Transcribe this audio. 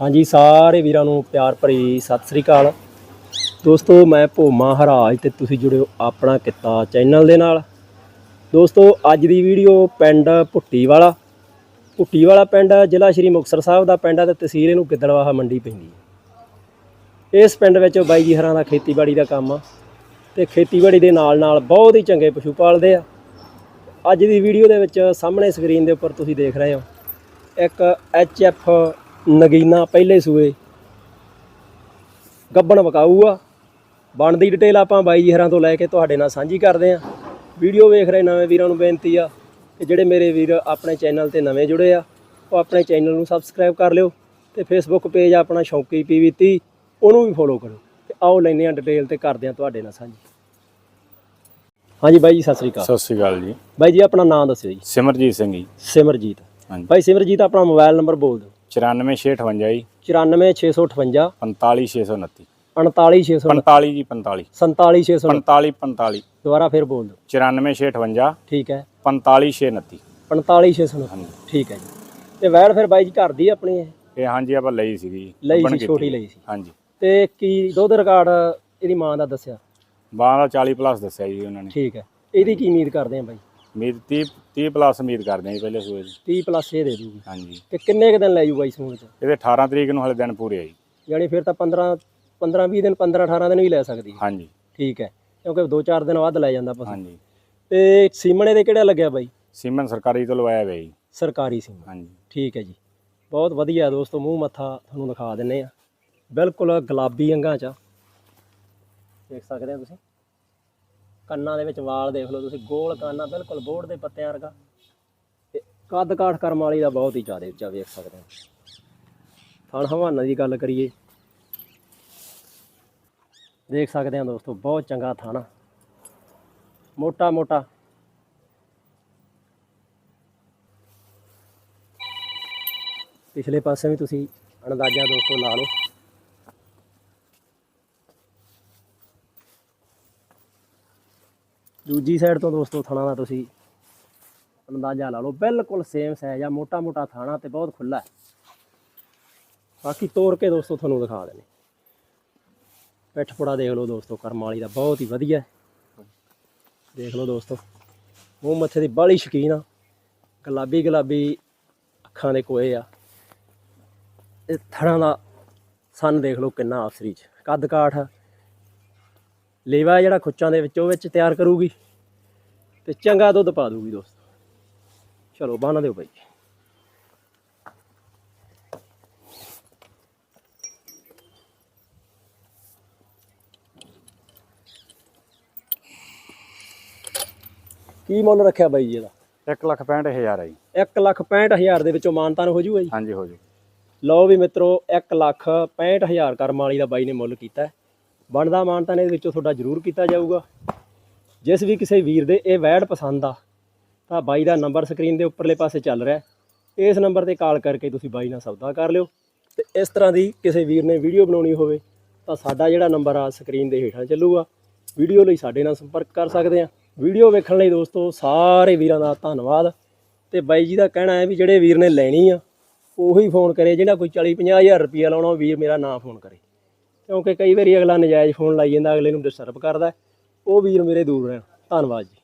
ਹਾਂਜੀ, ਸਾਰੇ ਵੀਰਾਂ ਨੂੰ ਪਿਆਰ ਭਰੀ ਸਤਿ ਸ੍ਰੀ ਅਕਾਲ। ਦੋਸਤੋ, ਮੈਂ ਭੋਮਾ ਹਰਾਜ ਤੇ ਤੁਸੀਂ ਜੁੜਿਓ ਆਪਣਾ ਕਿੱਤਾ ਚੈਨਲ ਦੇ ਨਾਲ। ਦੋਸਤੋ, ਅੱਜ ਦੀ ਵੀਡੀਓ ਪਿੰਡ ਭੁੱਟੀ ਵਾਲਾ ਭੁੱਟੀ ਵਾਲਾ ਪਿੰਡ ਜ਼ਿਲ੍ਹਾ ਸ਼੍ਰੀ ਮੁਕਤਸਰ ਸਾਹਿਬ ਦਾ ਪਿੰਡ ਹੈ ਤੇ ਤਹਿਸੀਲ ਇਹਨੂੰ ਗਿੱਦੜਵਾਹਾ ਮੰਡੀ ਪੈਂਦੀ ਹੈ। ਇਸ ਪਿੰਡ ਵਿੱਚ ਬਾਈ ਜੀ ਹਰਾਂ ਦਾ ਖੇਤੀਬਾੜੀ ਦਾ ਕੰਮ ਆ ਤੇ ਖੇਤੀਬਾੜੀ ਦੇ ਨਾਲ ਨਾਲ ਬਹੁਤ ਹੀ ਚੰਗੇ ਪਸ਼ੂ ਪਾਲਦੇ ਆ। ਅੱਜ ਦੀ ਵੀਡੀਓ ਦੇ ਵਿੱਚ ਸਾਹਮਣੇ ਸਕਰੀਨ ਦੇ ਉੱਪਰ ਤੁਸੀਂ ਦੇਖ ਰਹੇ ਹੋ, ਇੱਕ ਐਚ ਐਫ ਨਗੀਨਾ ਪਹਿਲੇ ਸੂਏ। ਗੱਬਣ ਵਕਾਊ ਆ ਬਣਦੀ ਡਿਟੇਲ ਆਪਾਂ ਬਾਈ ਜੀ ਹਰਾਂ ਤੋਂ ਲੈ ਕੇ ਤੁਹਾਡੇ ਨਾਲ ਸਾਂਝੀ ਕਰਦੇ ਆ। ਵੀਡੀਓ ਵੇਖ ਰਹੇ ਨਵੇਂ ਵੀਰਾਂ ਨੂੰ ਬੇਨਤੀ ਆ ਕਿ ਜਿਹੜੇ ਮੇਰੇ ਵੀਰ ਆਪਣੇ ਚੈਨਲ ਤੇ ਨਵੇਂ ਜੁੜੇ ਆ ਉਹ ਆਪਣੇ ਚੈਨਲ ਨੂੰ ਸਬਸਕ੍ਰਾਈਬ ਕਰ ਲਿਓ ਤੇ ਫੇਸਬੁੱਕ ਪੇਜ ਆਪਣਾ ਸ਼ੌਂਕੀ ਪੀਵੀ30 ਉਹਨੂੰ ਵੀ ਫੋਲੋ ਕਰੋ ਤੇ ਆਓ ਲੈਂਦੇ ਆ ਡਿਟੇਲ ਤੇ ਕਰਦੇ ਆ ਤੁਹਾਡੇ ਨਾਲ ਸਾਂਝੀ। ਹਾਂਜੀ ਬਾਈ ਜੀ ਸਤਿ ਸ੍ਰੀ ਅਕਾਲ। ਸਤਿ ਸ਼੍ਰੀ ਅਕਾਲ ਜੀ। ਬਾਈ ਜੀ ਆਪਣਾ ਨਾਮ ਦੱਸਿਓ ਜੀ। ਸਿਮਰਜੀਤ ਸਿੰਘ ਜੀ। ਸਿਮਰਜੀਤ। ਹਾਂਜੀ। ਬਾਈ ਸਿਮਰਜੀਤ ਆਪਣਾ ਮੋਬਾਈਲ ਨੰਬਰ ਬੋਲ ਦਿਓ। 94658 ਜੀ। 94658 45629 49600 45 ਜੀ 45 47600 45 45 ਦੁਬਾਰਾ ਫਿਰ ਬੋਲ ਦਿਓ। 94658 ਠੀਕ ਹੈ। 45629 45600 ਹਾਂਜੀ। ਠੀਕ ਹੈ ਜੀ। ਤੇ ਵੈੜ ਫਿਰ ਬਾਈ ਜੀ ਘਰ ਦੀ ਆਪਣੀ ਹੈ ਇਹ ਹਾਂਜੀ ਆਪਾਂ ਲਈ ਸੀਗੀ ਲਈ ਸੀ। ਛੋਟੀ ਲਈ ਸੀ। ਹਾਂਜੀ। ਤੇ ਕੀ ਦੁੱਧ ਰਿਕਾਰਡ ਇਹਦੀ ਮਾਂ ਦਾ ਦੱਸਿਆ? ਬਾਹ ਦਾ 40 ਪਲੱਸ ਦੱਸਿਆ ਜੀ ਉਹਨਾਂ ਨੇ। ਠੀਕ ਹੈ। ਇਹਦੀ ਕੀ ਉਮੀਦ ਕਰਦੇ ਆ ਬਾਈ? ਉਮੀਦ 30 30 ਪਲੱਸ ਉਮੀਦ ਕਰਦੇ ਹਾਂ ਜੀ ਪਹਿਲੇ ਸੂਏ ਦੀ। 30 ਪਲੱਸ ਇਹ ਦੇ ਦੂਗੀ। ਹਾਂਜੀ। ਤੇ ਕਿੰਨੇ ਕੁ ਦਿਨ ਲੈ ਜੂ ਬਾਈ ਸੂਣ ਚ ਇਹਦੇ 18 ਤਰੀਕ ਨੂੰ ਹਲੇ ਦਿਨ ਪੂਰੇ ਆ ਜੀ। ਯਾਨੀ ਫਿਰ ਤਾਂ 15 15 20 ਦਿਨ 15 18 ਦਿਨ ਵੀ ਲੈ ਸਕਦੀ ਹੈ। ਹਾਂਜੀ। ਠੀਕ ਹੈ। ਕਿਉਂਕਿ 2-4 ਦਿਨ ਵੱਧ ਲੈ ਜਾਂਦਾ ਪਸ਼ੂ। ਹਾਂਜੀ। ਤੇ ਸੀਮਣੇ ਦੇ ਕਿਹੜਾ ਲੱਗਿਆ ਬਾਈ? ਸੀਮਨ ਸਰਕਾਰੀ ਤੋਂ ਲਵਾਇਆ ਹੋਇਆ ਜੀ। ਸਰਕਾਰੀ ਸੀਮਾ ਹਾਂਜੀ। ਠੀਕ ਹੈ ਜੀ। ਬਹੁਤ ਵਧੀਆ ਦੋਸਤੋ ਮੂੰਹ ਮੱਥਾ ਤੁਹਾਨੂੰ ਦਿਖਾ ਦਿੰਨੇ ਆ ਬਿਲਕੁਲ ਗੁਲਾਬੀ ਅੰਗਾਂ ਚ। ਦੇਖ ਸਕਦੇ ਆ ਤੁਸੀਂ? ਕੰਨਾਂ ਦੇ ਵਿੱਚ ਵਾਲ ਦੇਖ ਲਓ ਤੁਸੀਂ, ਗੋਲ ਕੰਨਾਂ, ਬਿਲਕੁਲ ਬੋੜ ਦੇ ਪੱਤਿਆਂ ਵਰਗਾ। ਤੇ ਕੱਦ ਕਾਠ ਕਰਮ ਵਾਲੀ ਦਾ ਬਹੁਤ ਹੀ ਜ਼ਿਆਦਾ ਉੱਚਾ ਵੇਖ ਸਕਦੇ ਹੋ। ਥਣ ਹਵਾਨਾ ਦੀ ਗੱਲ ਕਰੀਏ। ਦੇਖ ਸਕਦੇ ਆ ਦੋਸਤੋ, ਬਹੁਤ ਚੰਗਾ ਥਾਣਾ ਮੋਟਾ ਮੋਟਾ। ਪਿਛਲੇ ਪਾਸੇ ਵੀ ਤੁਸੀਂ ਅੰਦਾਜ਼ਾ ਦੋਸਤੋ ਲਾ ਲਓ। ਦੂਜੀ ਸਾਈਡ ਤੋਂ ਦੋਸਤੋ ਥਣਾ ਦਾ ਤੁਸੀਂ ਅੰਦਾਜ਼ਾ ਲਾ ਲਓ, ਬਿਲਕੁਲ ਸੇਮ ਸਾਈਜ਼ ਆ, ਮੋਟਾ ਮੋਟਾ ਥਾਣਾ ਤੇ ਬਹੁਤ ਖੁੱਲਾ ਹੈ। ਬਾਕੀ ਤੋੜ ਕੇ ਦੋਸਤੋ ਤੁਹਾਨੂੰ ਦਿਖਾ ਦਿੰਦੇ ਪਿੱਠ ਪੁੜਾ ਦੇਖ ਲਓ ਦੋਸਤੋ, ਕਰਮ ਵਾਲੀ ਦਾ ਬਹੁਤ ਹੀ ਵਧੀਆ ਹੈ। ਦੇਖ ਲਓ ਦੋਸਤੋ, ਮੂੰਹ ਮੱਥੇ ਦੀ ਬਾਹਲੀ ਸ਼ਕੀਨ ਆ। ਗੁਲਾਬੀ ਗੁਲਾਬੀ ਅੱਖਾਂ ਦੇ ਕੋਏ ਆ। ਇਹ ਥੜਾਂ ਦਾ ਸਨ ਦੇਖ ਲਓ ਕਿੰਨਾ ਅਫਸਰੀ ਚ, ਕੱਦ ਕਾਠ ਲੇਵਾ ਜਿਹੜਾ ਖੁੱਚਾਂ ਦੇ ਵਿੱਚ ਉਹ ਵਿੱਚ ਤਿਆਰ ਕਰੂਗੀ ਤੇ ਚੰਗਾ ਦੁੱਧ ਪਾ ਦੂਗੀ ਦੋਸਤੋ। ਚਲੋ ਬਾਨਾ ਦਿਓ ਬਾਈ ਕੀ ਮੁੱਲ ਰੱਖਿਆ ਬਾਈ ਜੀ ਇਹਦਾ? 1 ਲੱਖ 65000 ਹੈ ਜੀ। 1 ਲੱਖ 65000 ਦੇ ਵਿੱਚੋਂ ਮਾਨਤਾਨ ਹੋ ਜੂਗਾ ਜੀ? ਹਾਂਜੀ ਹੋ ਜੂ। ਲਓ ਵੀ ਮਿੱਤਰੋ 1 ਲੱਖ 65000 ਕਰਮ ਵਾਲੀ ਦਾ ਬਾਈ ਨੇ ਮੁੱਲ ਕੀਤਾ ਹੈ। ਬਣਦਾ ਮਾਨਤਾਨ ਇਹਦੇ ਵਿੱਚੋਂ ਤੁਹਾਡਾ ਜ਼ਰੂਰ ਕੀਤਾ ਜਾਊਗਾ। ਜਿਸ ਵੀ ਕਿਸੇ ਵੀਰ ਦੇ ਇਹ ਵੈੜ ਪਸੰਦ ਆ, ਤਾਂ ਬਾਈ ਦਾ ਨੰਬਰ ਸਕਰੀਨ ਦੇ ਉੱਪਰਲੇ ਪਾਸੇ ਚੱਲ ਰਿਹਾ ਇਸ ਨੰਬਰ ਤੇ ਕਾਲ ਕਰਕੇ ਤੁਸੀਂ ਬਾਈ ਨਾਲ ਸੌਦਾ ਕਰ ਲਿਓ। ਤੇ ਇਸ ਤਰ੍ਹਾਂ ਦੀ ਕਿਸੇ ਵੀਰ ਨੇ ਵੀਡੀਓ ਬਣਾਉਣੀ ਹੋਵੇ, ਤਾਂ ਸਾਡਾ ਜਿਹੜਾ ਨੰਬਰ ਆ ਸਕਰੀਨ ਦੇ ਹੇਠਾਂ ਚੱਲੂਗਾ। ਵੀਡੀਓ ਲਈ ਸਾਡੇ ਨਾਲ ਸੰਪਰਕ ਕਰ ਸਕਦੇ ਆ। ਵੀਡੀਓ ਵੇਖਣ ਲਈ ਦੋਸਤੋ ਸਾਰੇ ਵੀਰਾਂ ਦਾ ਧੰਨਵਾਦ। ਤੇ ਬਾਈ ਜੀ ਦਾ ਕਹਿਣਾ ਹੈ ਵੀ ਜਿਹੜੇ ਵੀਰ ਨੇ ਲੈਣੀ ਆ, ਉਹੀ ਫੋਨ ਕਰੇ। ਜਿਹੜਾ ਕੋਈ 40 ਹਜ਼ਾਰ ਰੁਪਈਆ ਲਾਉਣਾ, ਉਹ ਵੀਰ ਮੇਰਾ ਨਾ ਫੋਨ ਕਰੇ। ਕਿਉਂਕਿ ਕਈ ਵਾਰੀ ਅਗਲਾ ਨਜਾਇਜ਼ ਫੋਨ ਲਾਈ ਜਾਂਦਾ, ਅਗਲੇ ਨੂੰ ਡਿਸਟਰਬ ਕਰਦਾ ਉਹ ਵੀਰ ਮੇਰੇ ਦੂਰ ਰਹਿਣ। ਧੰਨਵਾਦ ਜੀ।